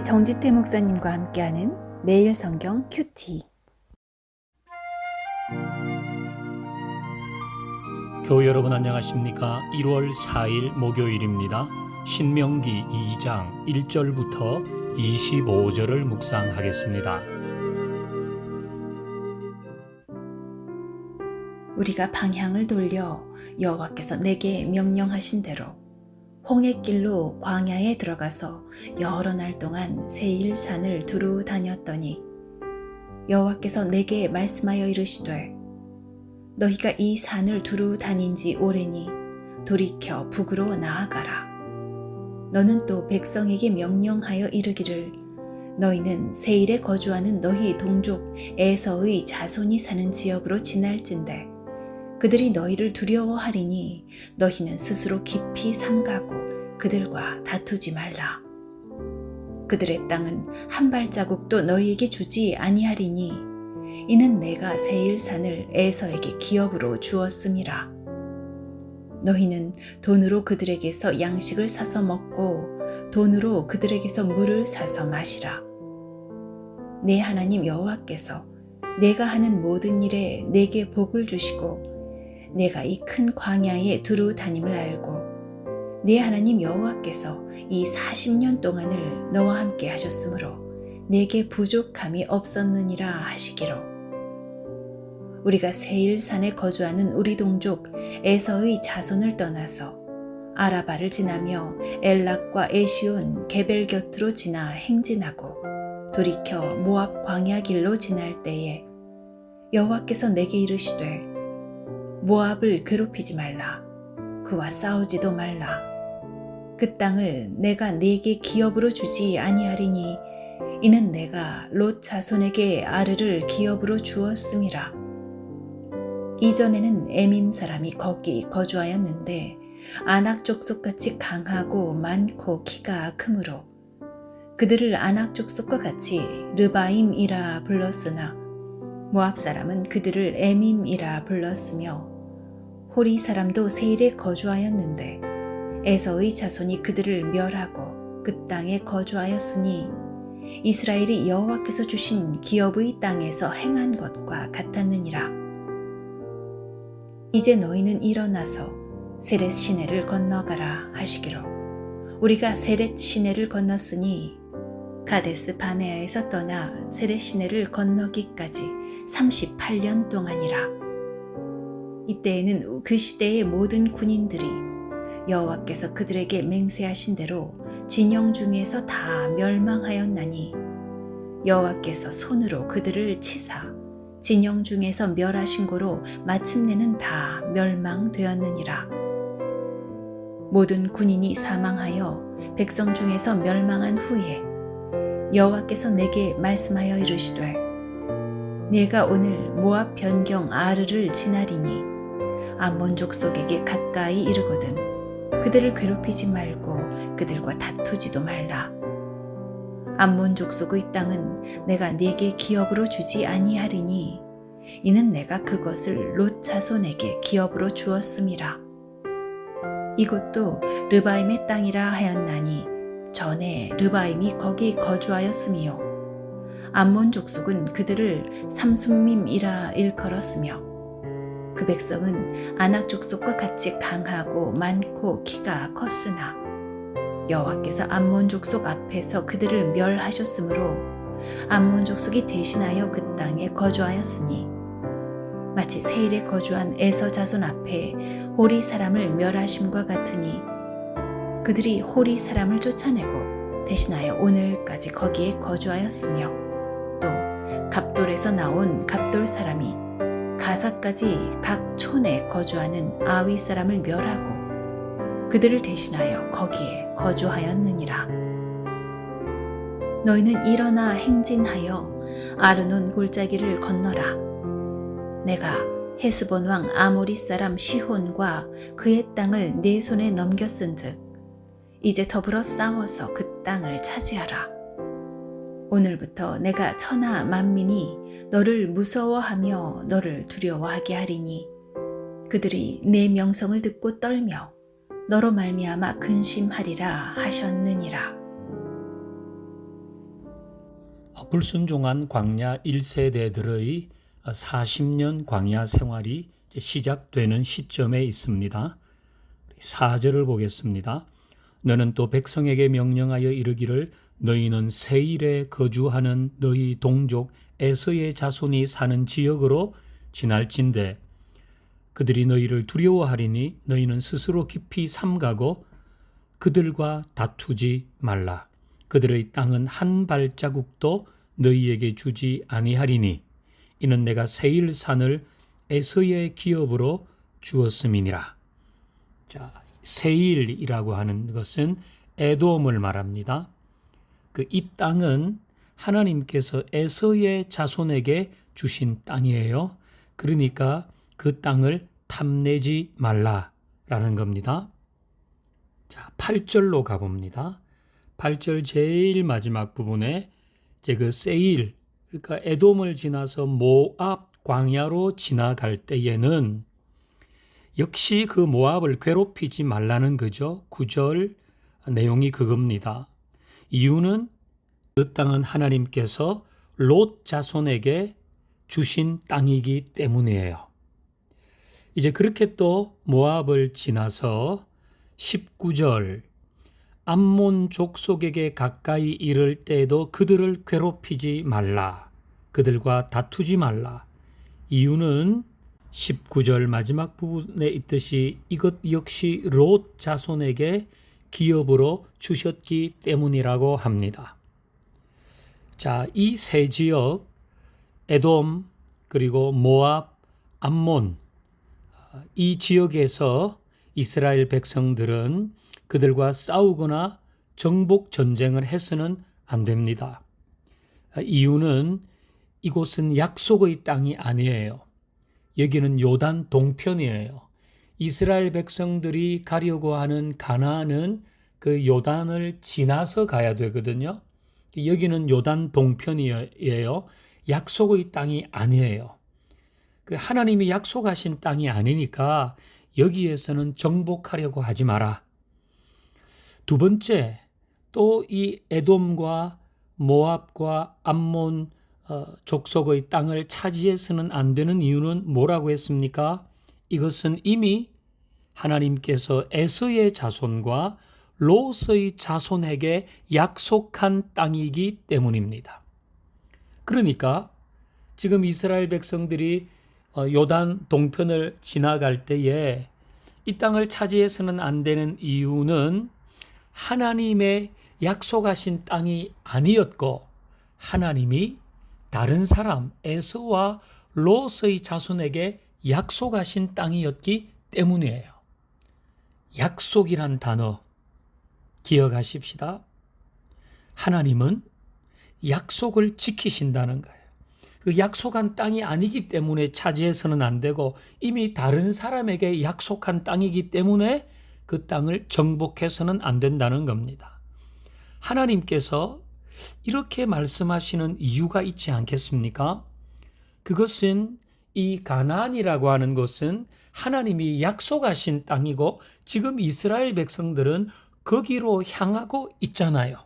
정지태 목사님과 함께하는 매일 성경 큐티. 교회 여러분 안녕하십니까? 1월 4일 목요일입니다. 신명기 2장 1절부터 25절을 묵상하겠습니다. 우리가 방향을 돌려 여호와께서 내게 명령하신 대로 홍해길로 광야에 들어가서 여러 날 동안 세일 산을 두루 다녔더니 여호와께서 내게 말씀하여 이르시되 너희가 이 산을 두루 다닌 지 오래니 돌이켜 북으로 나아가라. 너는 또 백성에게 명령하여 이르기를 너희는 세일에 거주하는 너희 동족 에서의 자손이 사는 지역으로 지날진대 그들이 너희를 두려워하리니 너희는 스스로 깊이 삼가고 그들과 다투지 말라. 그들의 땅은 한 발자국도 너희에게 주지 아니하리니 이는 내가 세일산을 에서에게 기업으로 주었음이라. 너희는 돈으로 그들에게서 양식을 사서 먹고 돈으로 그들에게서 물을 사서 마시라. 내 하나님 여호와께서 내가 하는 모든 일에 내게 복을 주시고 내가 이 큰 광야에 두루 다님을 알고 내 하나님 여호와께서 이 40년 동안을 너와 함께 하셨으므로 내게 부족함이 없었느니라 하시기로. 우리가 세일산에 거주하는 우리 동족 에서의 자손을 떠나서 아라바를 지나며 엘락과 에시온 게벨 곁으로 지나 행진하고 돌이켜 모압 광야 길로 지날 때에 여호와께서 내게 이르시되 모압을 괴롭히지 말라. 그와 싸우지도 말라. 그 땅을 내가 네게 기업으로 주지 아니하리니 이는 내가 롯 자손에게 아르를 기업으로 주었음이라. 이전에는 에밈 사람이 거기 거주하였는데 아낙 족속같이 강하고 많고 키가 크므로 그들을 아낙 족속과 같이 르바임이라 불렀으나 모압 사람은 그들을 에밈이라 불렀으며 호리 사람도 세일에 거주하였는데 에서의 자손이 그들을 멸하고 그 땅에 거주하였으니 이스라엘이 여호와께서 주신 기업의 땅에서 행한 것과 같았느니라. 이제 너희는 일어나서 세렛 시내를 건너가라 하시기로 우리가 세렛 시내를 건넜으니 가데스 바네아에서 떠나 세렛 시내를 건너기까지 38년 동안이라. 이때에는 그 시대의 모든 군인들이 여호와께서 그들에게 맹세하신 대로 진영 중에서 다 멸망하였나니 여호와께서 손으로 그들을 치사 진영 중에서 멸하신 고로 마침내는 다 멸망되었느니라. 모든 군인이 사망하여 백성 중에서 멸망한 후에 여호와께서 내게 말씀하여 이르시되 내가 오늘 모압 변경 아르를 지나리니 암몬 족속에게 가까이 이르거든 그들을 괴롭히지 말고 그들과 다투지도 말라. 암몬 족속의 땅은 내가 네게 기업으로 주지 아니하리니 이는 내가 그것을 롯 자손에게 기업으로 주었음이라. 이곳도 르바임의 땅이라 하였나니 전에 르바임이 거기 거주하였으며 암몬 족속은 그들을 삼순밈이라 일컬었으며 그 백성은 아낙 족속과 같이 강하고 많고 키가 컸으나 여호와께서 암몬 족속 앞에서 그들을 멸하셨으므로 암몬 족속이 대신하여 그 땅에 거주하였으니 마치 세일에 거주한 에서 자손 앞에 호리 사람을 멸하심과 같으니 그들이 호리 사람을 쫓아내고 대신하여 오늘까지 거기에 거주하였으며 또 갑돌에서 나온 갑돌 사람이 가사까지 각 촌에 거주하는 아위 사람을 멸하고 그들을 대신하여 거기에 거주하였느니라. 너희는 일어나 행진하여 아르논 골짜기를 건너라. 내가 헤스본 왕 아모리 사람 시혼과 그의 땅을 내 손에 넘겼은즉 이제 더불어 싸워서 그 땅을 차지하라. 오늘부터 내가 천하 만민이 너를 무서워하며 너를 두려워하게 하리니 그들이 내 명성을 듣고 떨며 너로 말미암아 근심하리라 하셨느니라. 불순종한 광야 1세대들의 40년 광야 생활이 시작되는 시점에 있습니다. 4절을 보겠습니다. 너는 또 백성에게 명령하여 이르기를 너희는 세일에 거주하는 너희 동족 에서의 자손이 사는 지역으로 지날진대 그들이 너희를 두려워하리니 너희는 스스로 깊이 삼가고 그들과 다투지 말라. 그들의 땅은 한 발자국도 너희에게 주지 아니하리니 이는 내가 세일 산을 에서의 기업으로 주었음이니라. 자, 세일이라고 하는 것은 에돔을 말합니다. 그 이 땅은 하나님께서 에서의 자손에게 주신 땅이에요. 그러니까 그 땅을 탐내지 말라라는 겁니다. 자, 8절로 가봅니다. 8절 제일 마지막 부분에 이제 그 세일 그러니까 에돔을 지나서 모압 광야로 지나갈 때에는 역시 그 모압을 괴롭히지 말라는 거죠. 9절 내용이 그겁니다. 이유는 그 땅은 하나님께서 롯 자손에게 주신 땅이기 때문이에요. 이제 그렇게 또 모압을 지나서 19절 암몬 족속에게 가까이 이를 때에도 그들을 괴롭히지 말라. 그들과 다투지 말라. 이유는 19절 마지막 부분에 있듯이 이것 역시 롯 자손에게 기업으로 주셨기 때문이라고 합니다. 자, 이 세 지역 에돔 그리고 모압, 암몬 이 지역에서 이스라엘 백성들은 그들과 싸우거나 정복 전쟁을 해서는 안 됩니다. 이유는 이곳은 약속의 땅이 아니에요. 여기는 요단 동편이에요. 이스라엘 백성들이 가려고 하는 가나안은 그 요단을 지나서 가야 되거든요. 여기는 요단 동편이에요. 약속의 땅이 아니에요. 그 하나님이 약속하신 땅이 아니니까 여기에서는 정복하려고 하지 마라. 두 번째, 또 이 에돔과 모압과 암몬 어, 족속의 땅을 차지해서는 안 되는 이유는 뭐라고 했습니까? 이것은 이미 하나님께서 에서의 자손과 롯의 자손에게 약속한 땅이기 때문입니다. 그러니까 지금 이스라엘 백성들이 어, 요단 동편을 지나갈 때에 이 땅을 차지해서는 안 되는 이유는 하나님의 약속하신 땅이 아니었고 하나님이 다른 사람 에서와 롯의 자손에게 약속하신 땅이었기 때문이에요. 약속이란 단어 기억하십시다. 하나님은 약속을 지키신다는 거예요. 그 약속한 땅이 아니기 때문에 차지해서는 안 되고 이미 다른 사람에게 약속한 땅이기 때문에 그 땅을 정복해서는 안 된다는 겁니다. 하나님께서 이렇게 말씀하시는 이유가 있지 않겠습니까? 그것은 이 가나안이라고 하는 것은 하나님이 약속하신 땅이고 지금 이스라엘 백성들은 거기로 향하고 있잖아요.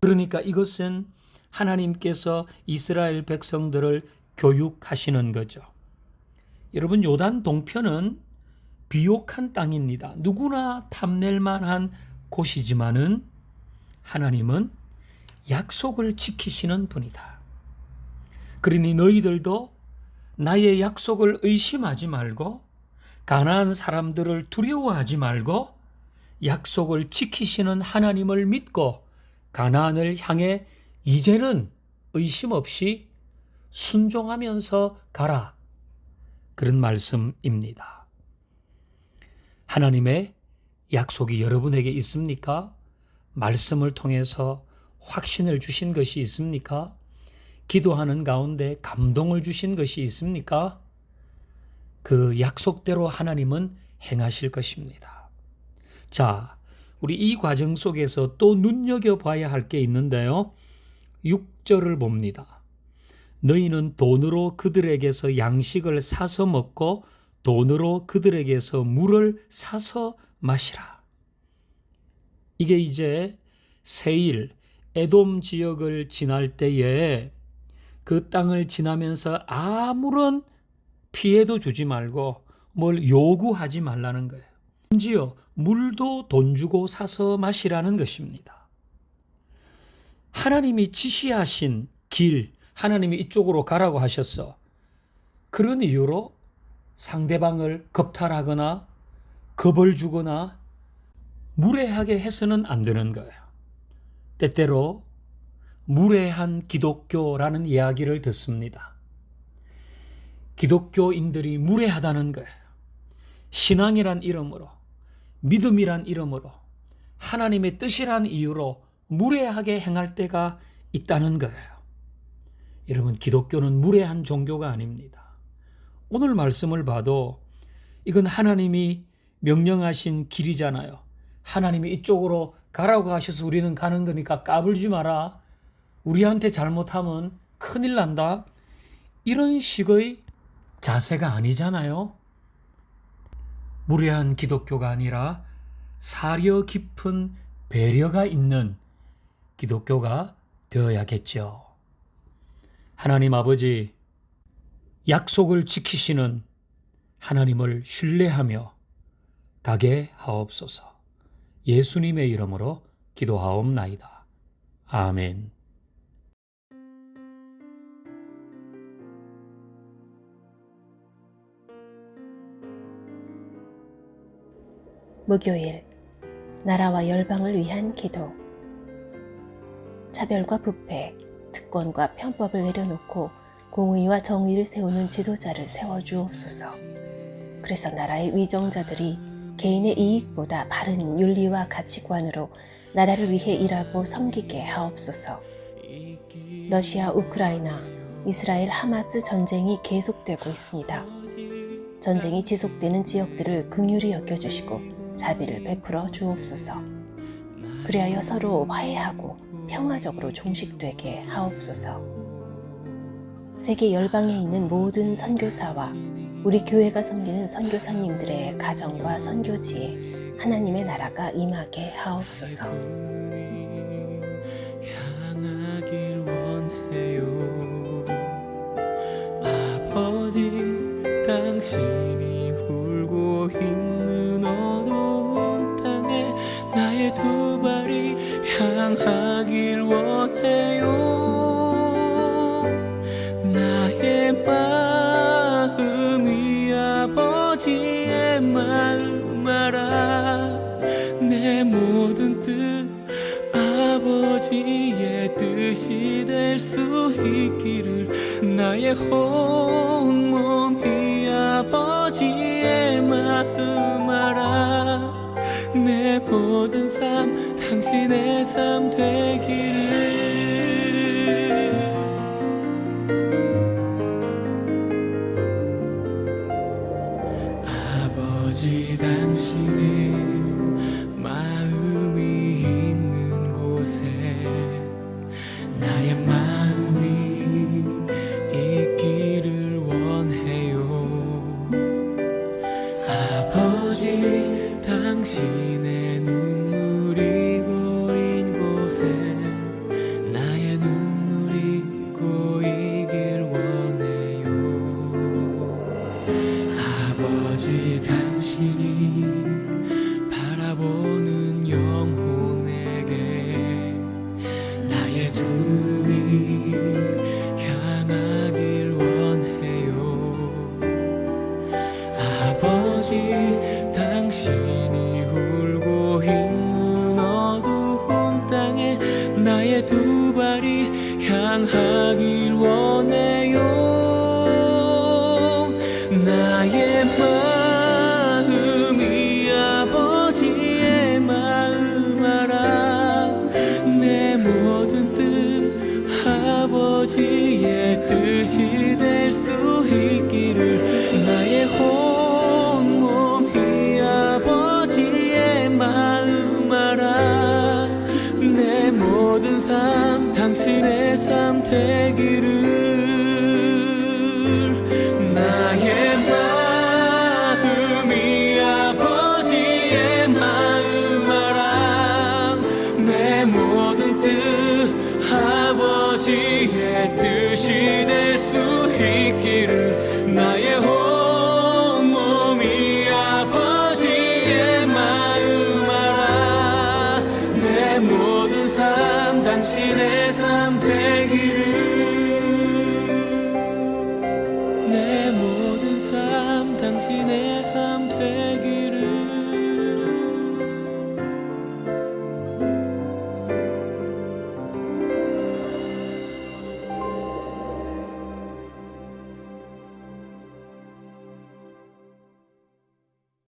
그러니까 이것은 하나님께서 이스라엘 백성들을 교육하시는 거죠. 여러분 요단 동편은 비옥한 땅입니다. 누구나 탐낼 만한 곳이지만은 하나님은 약속을 지키시는 분이다. 그러니 너희들도 나의 약속을 의심하지 말고 가나안 사람들을 두려워하지 말고 약속을 지키시는 하나님을 믿고 가나안을 향해 이제는 의심 없이 순종하면서 가라. 그런 말씀입니다. 하나님의 약속이 여러분에게 있습니까? 말씀을 통해서 확신을 주신 것이 있습니까? 기도하는 가운데 감동을 주신 것이 있습니까? 그 약속대로 하나님은 행하실 것입니다. 자, 우리 이 과정 속에서 또 눈여겨봐야 할 게 있는데요. 6절을 봅니다. 너희는 돈으로 그들에게서 양식을 사서 먹고 돈으로 그들에게서 물을 사서 마시라. 이게 이제 세일, 에돔 지역을 지날 때에 그 땅을 지나면서 아무런 피해도 주지 말고 뭘 요구하지 말라는 거예요. 심지어 물도 돈 주고 사서 마시라는 것입니다. 하나님이 지시하신 길, 하나님이 이쪽으로 가라고 하셨어. 그런 이유로 상대방을 겁탈하거나 겁을 주거나 무례하게 해서는 안 되는 거예요. 때때로 무례한 기독교라는 이야기를 듣습니다. 기독교인들이 무례하다는 거예요. 신앙이란 이름으로, 믿음이란 이름으로, 하나님의 뜻이란 이유로 무례하게 행할 때가 있다는 거예요. 여러분, 기독교는 무례한 종교가 아닙니다. 오늘 말씀을 봐도 이건 하나님이 명령하신 길이잖아요. 하나님이 이쪽으로 가라고 하셔서 우리는 가는 거니까 까불지 마라. 우리한테 잘못하면 큰일 난다. 이런 식의 자세가 아니잖아요. 무례한 기독교가 아니라 사려 깊은 배려가 있는 기독교가 되어야겠죠. 하나님 아버지, 약속을 지키시는 하나님을 신뢰하며 가게 하옵소서. 예수님의 이름으로 기도하옵나이다. 아멘. 목요일 나라와 열방을 위한 기도 차별과 부패, 특권과 편법을 내려놓고 공의와 정의를 세우는 지도자를 세워주옵소서. 그래서 나라의 위정자들이 개인의 이익보다 바른 윤리와 가치관으로 나라를 위해 일하고 섬기게 하옵소서. 러시아, 우크라이나, 이스라엘 하마스 전쟁이 계속되고 있습니다. 전쟁이 지속되는 지역들을 긍휼히 여겨주시고 자비를 베풀어 주옵소서. 그리하여 서로 화해하고 평화적으로 종식되게 하옵소서. 세계 열방에 있는 모든 선교사와 우리 교회가 섬기는 선교사님들의 가정과 선교지에 하나님의 나라가 임하게 하옵소서. 온 몸이 아버지의 마음 알아. 내 모든 삶 당신의 삶 되기를 당신의 눈 당신의 삶 되기를 되기를